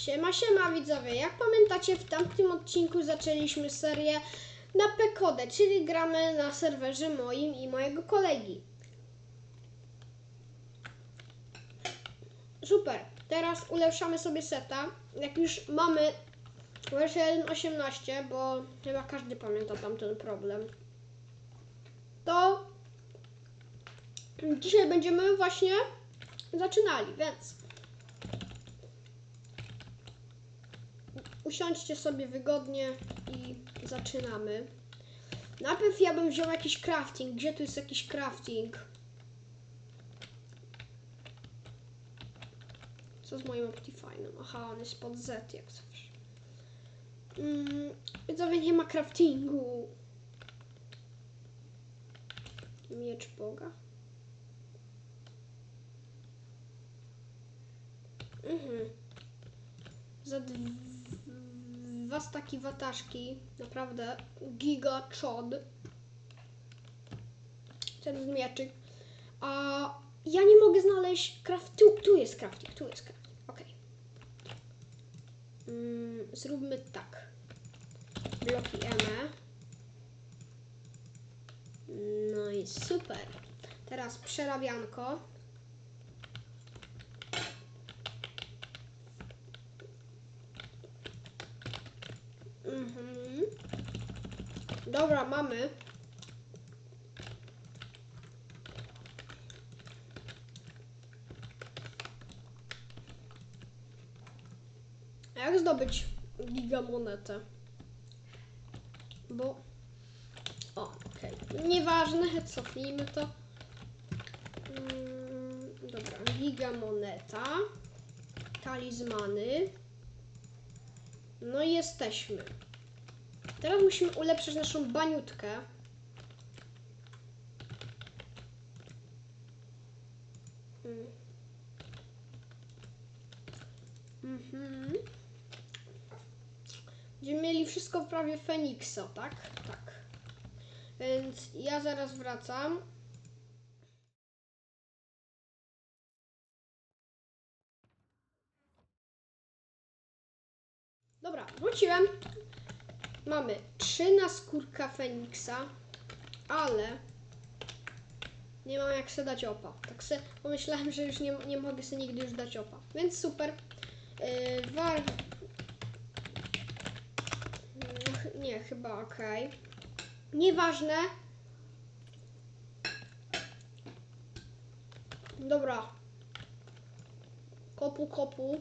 Siema, siema widzowie. Jak pamiętacie, w tamtym odcinku zaczęliśmy serię na Pekodę, czyli gramy na serwerze moim i mojego kolegi. Super. Teraz ulepszamy sobie seta. Jak już mamy wersję 1.18, bo chyba każdy pamięta tamten problem, to dzisiaj będziemy właśnie zaczynali, więc usiądźcie sobie wygodnie i zaczynamy. Najpierw ja bym wziął jakiś crafting. Gdzie tu jest jakiś crafting? Co z moim Optifine'em? Aha, on jest pod Z jak zawsze. Mm, widzowie, nie ma craftingu. Miecz Boga. Mhm. Za dw- dwa staki wataszki. Naprawdę giga czod. Ten mieczyk. A ja nie mogę znaleźć craft... Tu, tu jest crafting, tu jest crafting. Okej. Mm, zróbmy tak. Bloki EME. No i super. Teraz przerabianko. Mhm. Dobra, mamy. Jak zdobyć gigamonetę? Bo... O, okej. Nieważne, cofnijmy to. Mm, dobra, gigamoneta. Talizmany. No i jesteśmy. Teraz musimy ulepszyć naszą baniutkę. Mhm. Będziemy mieli wszystko w prawie Feniksa, tak? Tak. Więc ja zaraz wracam. Dobra, wróciłem. Mamy trzy na skórka Feniksa, ale nie mam jak sobie dać opa. Tak se pomyślałem, że już nie, nie mogę sobie nigdy już dać opa. Więc super. Yy, war... Ch- Nie, chyba ok. Nieważne. Dobra. Kopu, kopu.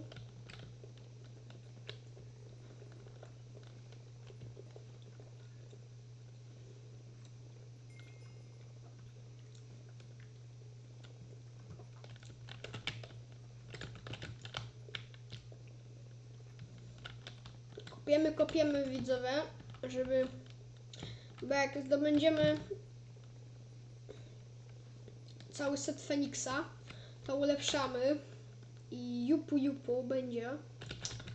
Kopiemy, kopiemy widzowie, żeby... Bo jak zdobędziemy cały set Feniksa, to ulepszamy i jupu jupu będzie,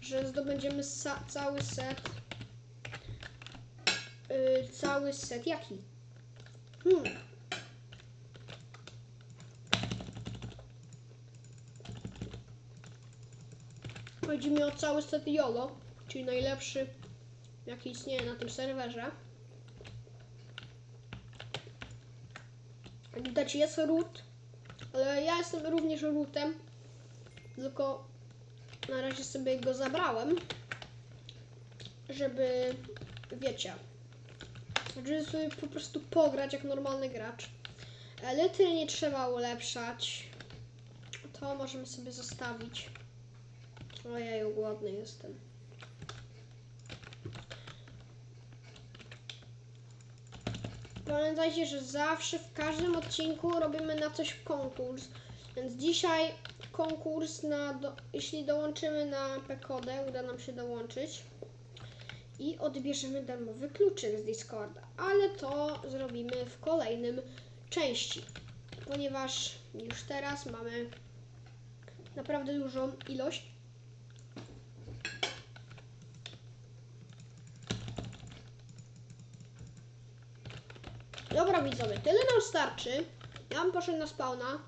że zdobędziemy cały set yy, cały set, jaki? Hmm. Chodzi mi o cały set YOLO, czyli najlepszy jaki istnieje na tym serwerze. Jak widać jest root, ale ja jestem również rootem, tylko na razie sobie go zabrałem, żeby, wiecie, żeby sobie po prostu pograć jak normalny gracz. Elitry nie trzeba ulepszać, to możemy sobie zostawić. Ojej, głodny jestem. Pamiętajcie, że zawsze w każdym odcinku robimy na coś konkurs. Więc dzisiaj konkurs na, do, jeśli dołączymy na Pekodę, uda nam się dołączyć i odbierzemy darmowy kluczyk z Discorda. Ale to zrobimy w kolejnym części, ponieważ już teraz mamy naprawdę dużą ilość widzowie, tyle nam starczy. Ja bym poszedł na spawna.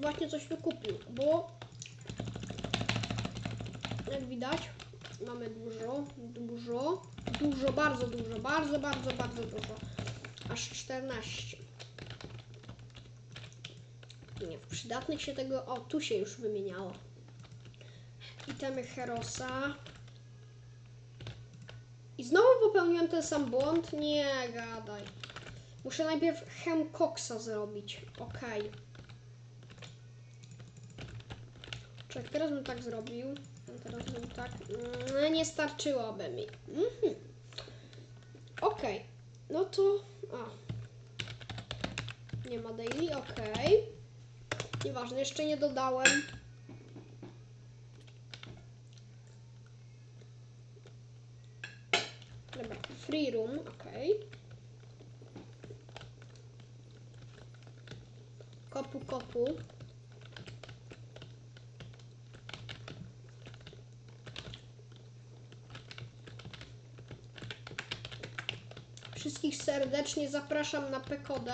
Właśnie coś tu kupił, bo jak widać mamy dużo, dużo, dużo, bardzo dużo, bardzo, bardzo, bardzo dużo. Aż 14. Nie, w przydatnych się tego... O, tu się już wymieniało. Itemy Herosa. I znowu popełniłem ten sam błąd? Nie gadaj. Muszę najpierw Hemcoxa zrobić. Okej. Czek, teraz bym tak zrobił. Teraz bym tak. No, nie starczyłoby mi. Mhm. Okej. No to. A. Nie ma daily, okej. Nieważne, jeszcze nie dodałem. Dobra, free room, okej. Kopu, kopu. Wszystkich serdecznie zapraszam na Pekodę.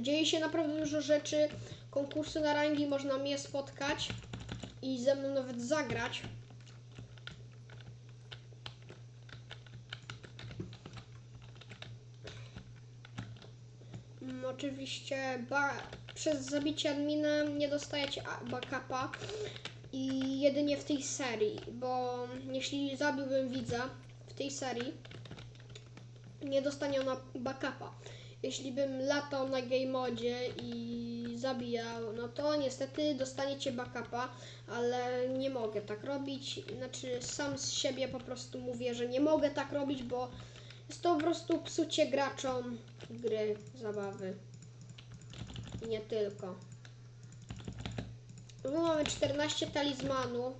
Dzieje się naprawdę dużo rzeczy. Konkursy na rangi można mnie spotkać i ze mną nawet zagrać. Oczywiście przez zabicie admina nie dostajecie backupa i jedynie w tej serii, bo jeśli zabiłbym widza w tej serii, nie dostanie ona backupa. Jeśli bym latał na game modzie i zabijał, no to niestety dostaniecie backupa, ale nie mogę tak robić. Znaczy sam z siebie po prostu mówię, że nie mogę tak robić, bo jest to po prostu psucie graczom gry, zabawy. I nie tylko. Tu mamy 14 talizmanu.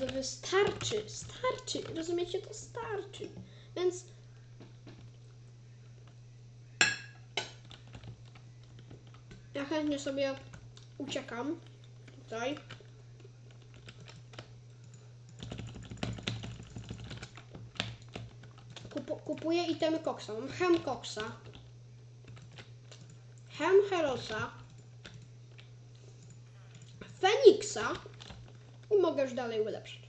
To wystarczy, starczy, rozumiecie, to starczy. Więc ja chętnie sobie uciekam tutaj. Kupu, kupuję itemy koksa. Mam hem koksa. Hem herosa. Feniksa. I mogę już dalej ulepszyć.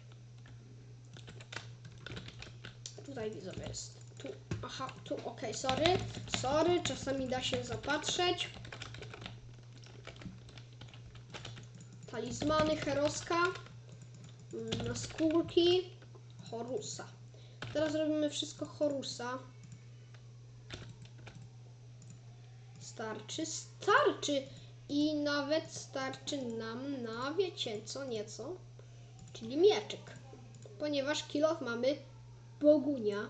Tutaj widzowie jest. Tu, aha, tu, okej, sorry. Sorry, czasami da się zapatrzeć. Talizmany Heroska. Skórki Horusa. Teraz robimy wszystko Horusa. Starczy, starczy. I nawet starczy nam na, wiecie co, nieco. Czyli mieczyk. Ponieważ kilof mamy Bogunia.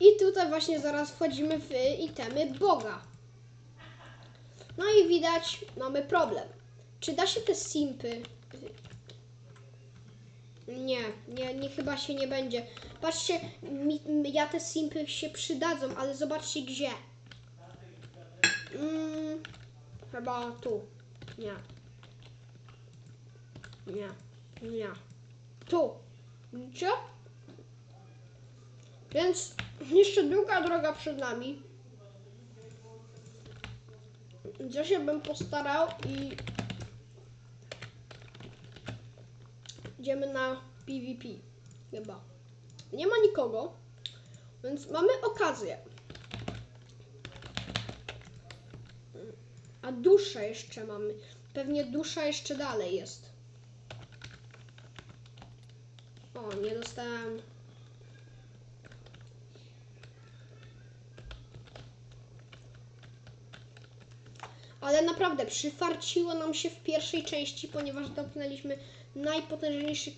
I tutaj właśnie zaraz wchodzimy w itemy Boga. No i widać, mamy problem. Czy da się te simpy? Nie, nie, nie chyba się nie będzie. Patrzcie, mi, ja te simpy się przydadzą, ale zobaczcie gdzie. Mm, chyba tu. Nie. Nie. Nie. Tu. Widzicie? Więc jeszcze długa droga przed nami. Ja się bym postarał i idziemy na PvP. Chyba. Nie ma nikogo, więc mamy okazję. A dusza jeszcze mamy. Pewnie dusza jeszcze dalej jest. O, nie dostałem. Ale naprawdę przyfarciło nam się w pierwszej części, ponieważ dotknęliśmy najpotężniejszy.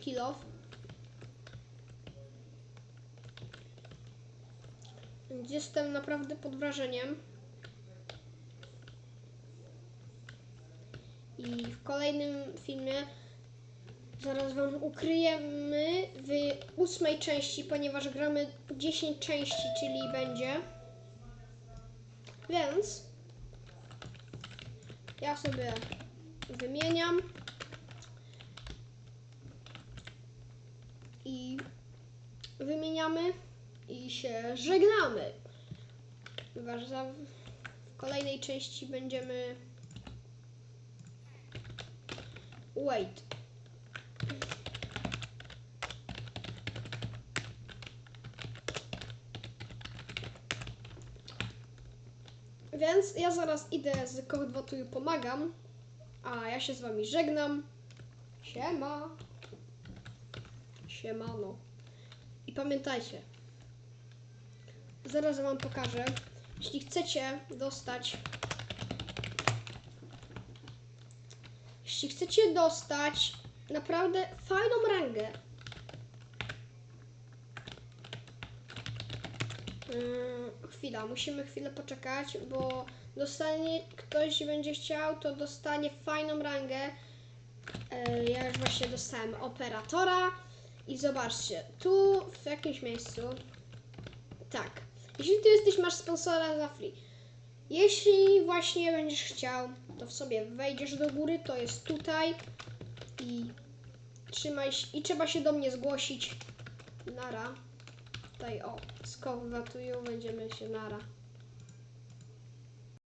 Więc Jestem naprawdę pod wrażeniem. I w kolejnym filmie zaraz Wam ukryjemy w ósmej części, ponieważ gramy 10 części, czyli będzie. Więc ja sobie wymieniam i wymieniamy i się żegnamy. Ponieważ za, w kolejnej części będziemy. Wait. Więc ja zaraz idę z i pomagam. A ja się z wami żegnam. Siema. Siemano. I pamiętajcie. Zaraz wam pokażę. Jeśli chcecie dostać. Jeśli chcecie dostać naprawdę fajną rangę. Yy, chwila, musimy chwilę poczekać, bo dostanie, ktoś będzie chciał, to dostanie fajną rangę. Yy, ja już właśnie dostałem operatora i zobaczcie, tu w jakimś miejscu, tak, jeśli ty jesteś, masz sponsora za free. Jeśli właśnie będziesz chciał, to w sobie wejdziesz do góry, to jest tutaj i trzymaj się, i trzeba się do mnie zgłosić. Nara. Tutaj o, skowatują, będziemy się nara.